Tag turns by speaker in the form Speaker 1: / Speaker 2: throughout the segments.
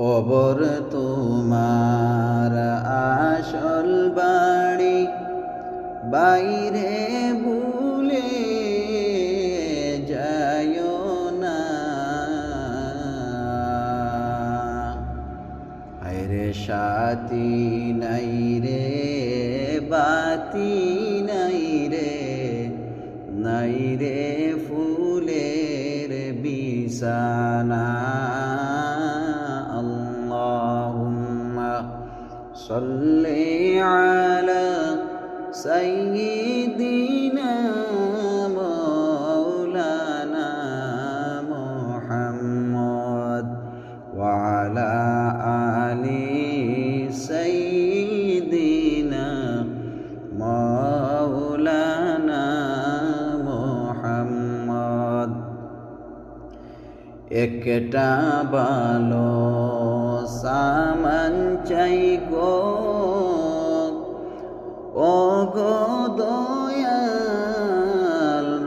Speaker 1: কবর তোমার আসল বাড়ি বাইরে ভুলে যায় না। আরে সাথী, নাই রে বাতি, নাই রে নাই রে ফুলের বিছানা। সাল্লি আলা সাইয়্যিদিনা মাওলানা মুহাম্মদ وعلى آل سيدنا مولانا محمد একটা ভালো সামান চাই গো ও গো দয়াল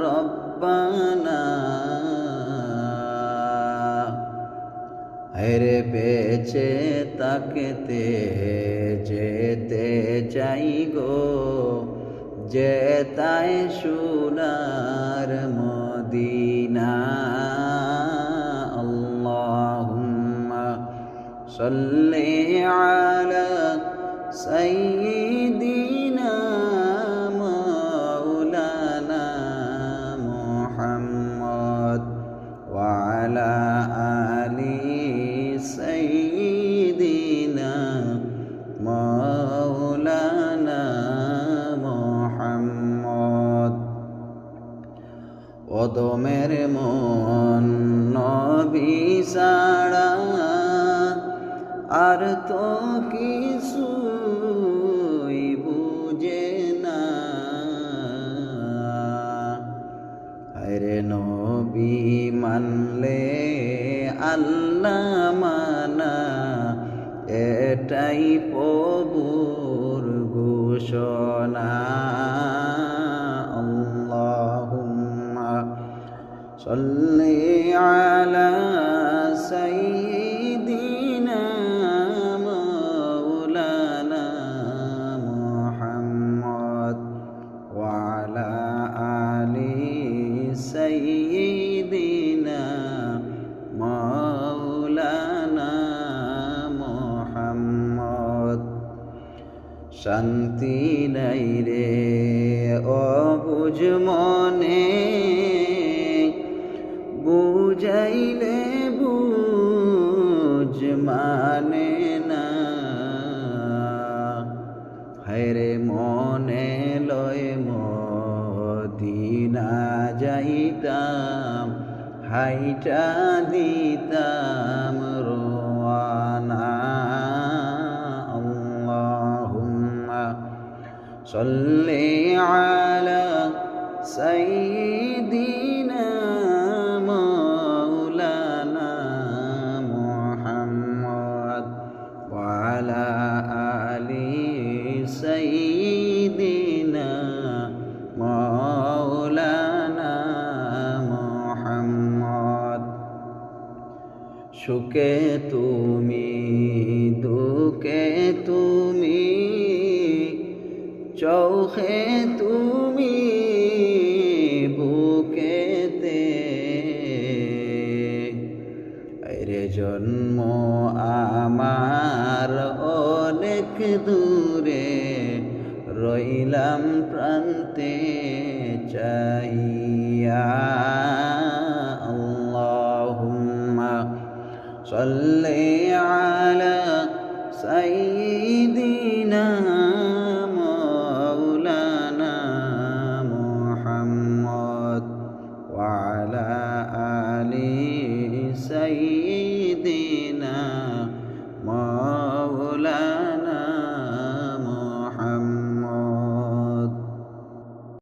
Speaker 1: রব্বানা। হেরে পেছে তাকতে যেতে চাই গো যে তাই সোনার মদিনা সাল্লি আলা সাইয়্যিদিনা মাওলানা মুহাম্মদ وعلى آل سيدنا مولانا محمد ওদমের মন নবী সাড়া আর তো কিছুই বুঝে না। আরে নবী, মানলে আল্লাহ মানা, এটাই প্রভুর ঘোষণা। আল্লাহুম্মা সাল্লি আলা শান্তি নাই রে, অবুঝ মনে। বুঝাইলে বুঝ মানে না। হায়রে মনে লয় মদিনা যাইতাম, হাইটা দিতাম। صلي على سيدنا مولانا محمد وعلى آل سيدنا مولانا محمد. شكيت من চৌখে তুমি বুকেতে। রে জন্ম আমার অনেক দূরে রইলাম প্রান্তে চাইয়া। আল্লাহুম্মা সাল্লি